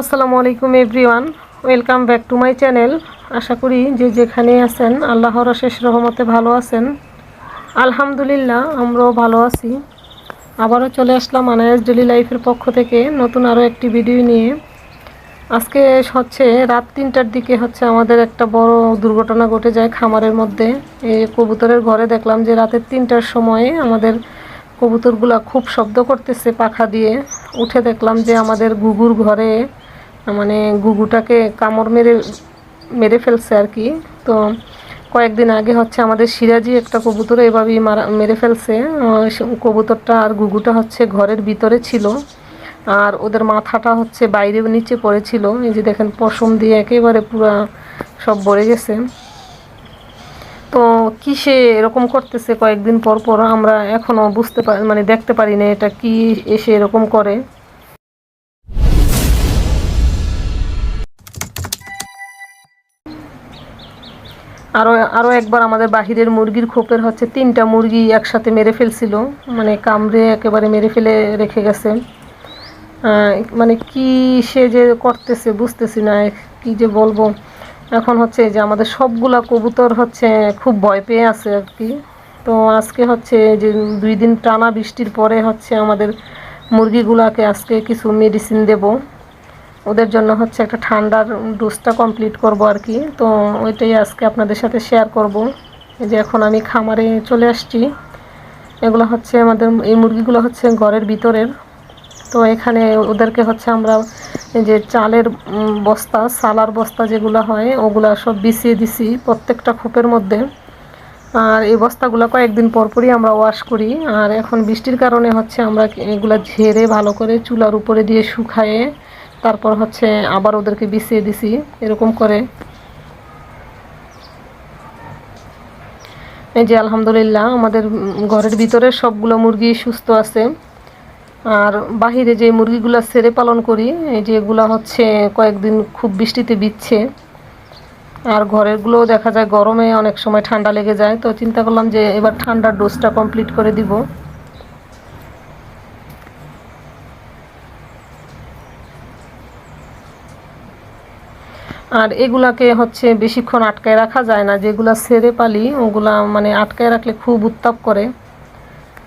আসসালামু আলাইকুম everyone welcome back to my channel আশা করি যে যেখানে আছেন, আল্লাহর শেষ রহমতে ভালো আছেন। আলহামদুলিল্লাহ, আমরাও ভালো আছি। আবারও চলে আসলাম আনায়াস ডেলি লাইফের পক্ষ থেকে নতুন আরও একটি ভিডিও নিয়ে। আজকে হচ্ছে রাত তিনটার দিকে হচ্ছে আমাদের একটা বড় দুর্ঘটনা ঘটে যায় খামারের মধ্যে। এই কবুতরের ঘরে দেখলাম যে রাতের তিনটার সময়ে আমাদের কবুতরগুলা খুব শব্দ করতেছে পাখা দিয়ে। উঠে দেখলাম যে আমাদের গুগুর ঘরে মানে গুগুটাকে কামড় মেরে মেরে ফেলছে আর কি। তো কয়েকদিন আগে হচ্ছে আমাদের সিরাজি একটা কবুতর এভাবেই মারা, মেরে ফেলছে। কবুতরটা আর গুগুটা হচ্ছে ঘরের ভিতরে ছিল। আর ওদের মাথাটা হচ্ছে বাইরে নিচে পড়েছিল। এই যে দেখেন, পশম দিয়ে একেবারে পুরা সব ভরে গেছে। তো কিসে এরকম করতেছে কয়েকদিন পর পর আমরা এখনও বুঝতে পারি মানে দেখতে পারি না এটা কি এসে এরকম করে। আরও আরও একবার আমাদের বাহিরের মুরগির খোপের হচ্ছে তিনটা মুরগি একসাথে মেরে ফেলছিল। মানে কামড়ে একেবারে মেরে ফেলে রেখে গেছে। মানে কি সে যে করতেছে বুঝতেছি না, কি যে বলব। এখন হচ্ছে যে আমাদের সবগুলা কবুতর হচ্ছে খুব ভয় পেয়ে আছে আর কি। তো আজকে হচ্ছে যে দুই দিন টানা বৃষ্টির পরে হচ্ছে আমাদের মুরগিগুলাকে আজকে কিছু মেডিসিন দেব। ওদের জন্য হচ্ছে একটা ঠান্ডার ডোজটা কমপ্লিট করব আর কি। তো ওইটাই আজকে আপনাদের সাথে শেয়ার করব। এই যে এখন আমি খামারে চলে আসছি। এগুলো হচ্ছে আমাদের, এই মুরগিগুলো হচ্ছে ঘরের ভিতরের। তো এখানে ওদেরকে হচ্ছে আমরা যে চালের বস্তা, সালার বস্তা যেগুলো হয়, ওগুলো সব বিছিয়ে দিছি প্রত্যেকটা খোপের মধ্যে। আর এই বস্তাগুলো কয়েকদিন পরপরই আমরা ওয়াশ করি। আর এখন বৃষ্টির কারণে হচ্ছে আমরা এগুলো ঝেড়ে ভালো করে চুলার উপরে দিয়ে শুকায়ে তারপর হচ্ছে আবার ওদেরকে বিছিয়ে দিছি, এরকম করে। এই যে আলহামদুলিল্লাহ, আমাদের ঘরের ভিতরে সবগুলো মুরগি সুস্থ আছে। আর বাহিরে যে মুরগিগুলো সেরে পালন করি, এই যে এগুলো হচ্ছে কয়েকদিন খুব বৃষ্টিতে বিচ্ছে। আর ঘরেরগুলোও দেখা যায় গরমে অনেক সময় ঠান্ডা লেগে যায়, তো চিন্তা করলাম যে এবার ঠান্ডার ডোজটা কমপ্লিট করে দিব। আর এগুলাকে হচ্ছে বেশিক্ষণ আটকায় রাখা যায় না। যেগুলা সেরে পালি, ওগুলা মানে আটকায় রাখলে খুব উত্তাপ করে।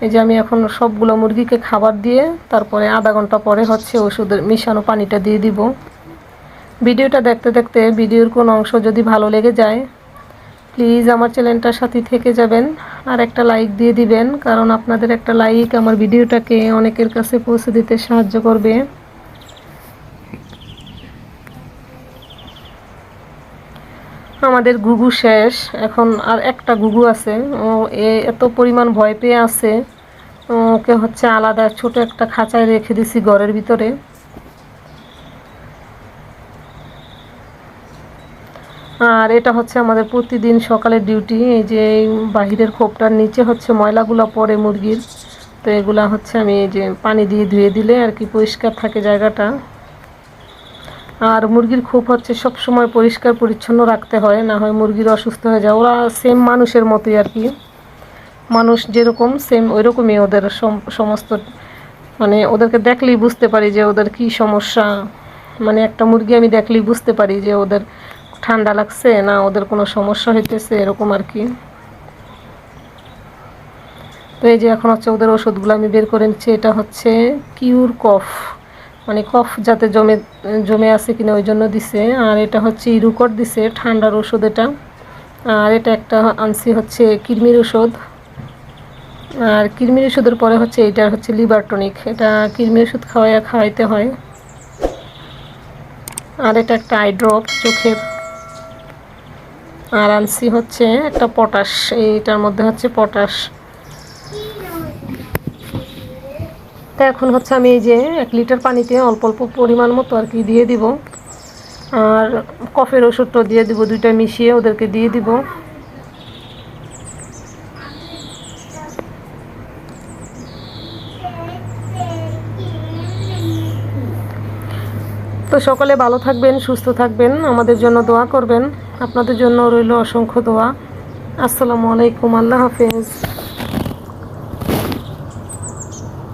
এই যে আমি এখন সবগুলো মুরগিকে খাবার দিয়ে তারপরে আধা ঘণ্টা পরে হচ্ছে ওষুধের মিশানো পানিটা দিয়ে দিব। ভিডিওটা দেখতে দেখতে ভিডিওর কোন অংশ যদি ভালো লেগে যায়, প্লিজ আমার চ্যানেলটার সাথে থেকে যাবেন আর একটা লাইক দিয়ে দিবেন, কারণ আপনাদের একটা লাইক আমার ভিডিওটাকে অনেকের কাছে পৌঁছে দিতে সাহায্য করবে। আমাদের গুগু শেষ। এখন আর একটা গুগু আছে। ও এত পরিমাণ ভয় পেয়ে আছে। ওকে হচ্ছে আলাদা ছোট একটা খাঁচায় রেখে দিছি ঘরের ভিতরে। আর এটা হচ্ছে আমাদের প্রতিদিন সকালের ডিউটি। এই যে বাহিরের খোপটার নিচে হচ্ছে ময়লাগুলো পড়ে মুরগির। তো এগুলা হচ্ছে আমি এই যে পানি দিয়ে ধুয়ে দিলে আর কি পরিষ্কার থাকে জায়গাটা। আর মুরগির খুব হচ্ছে সব সময় পরিষ্কার, পরিচ্ছন্ন রাখতে হয়, না হয় মুরগির অসুস্থ হয়ে যায়। ওরা সেম মানুষের মতোই আর কি। মানুষ যেরকম সেম ওই রকমই ওদের সমস্ত মানে ওদেরকে দেখলেই বুঝতে পারি যে ওদের কি সমস্যা। মানে একটা মুরগি আমি দেখলেই বুঝতে পারি যে ওদের ঠান্ডা লাগছে, না ওদের কোনো সমস্যা হইতেছে, এরকম আর কি। তো এই যে এখন হচ্ছে ওদের ওষুধগুলো আমি বের করে নিচ্ছি, এটা হচ্ছে কিউর কফ। মানে কফ যাতে জমে জমে আছে কিনা ওই জন্য দিছে। আর এটা হচ্ছে ইরুকট দিছে, ঠান্ডার ওষুধ এটা। আর এটা একটা আনছি হচ্ছে কৃমির ওষুধ। আর কৃমির ওষুধের পরে হচ্ছে এটা হচ্ছে লিভার টনিক। এটা কৃমির ওষুধ খাওয়াইয়া খাওয়াইতে হয়। আর এটা একটা আই ড্রপ চোখের। আর আনছি হচ্ছে একটা পটাশ, এইটার মধ্যে হচ্ছে পটাশ। তো এখন হচ্ছে আমি এই যে এক লিটার পানিতে অল্প অল্প পরিমাণ মতো আর কি দিয়ে দিব। আর কফের ওষুধটা দিয়ে দিব, দুইটা মিশিয়ে ওদেরকে দিয়ে দিব। তো সকলে ভালো থাকবেন, সুস্থ থাকবেন, আমাদের জন্য দোয়া করবেন। আপনাদের জন্য রইল অসংখ্য দোয়া। আসসালামু আলাইকুম, আল্লাহ হাফেজ।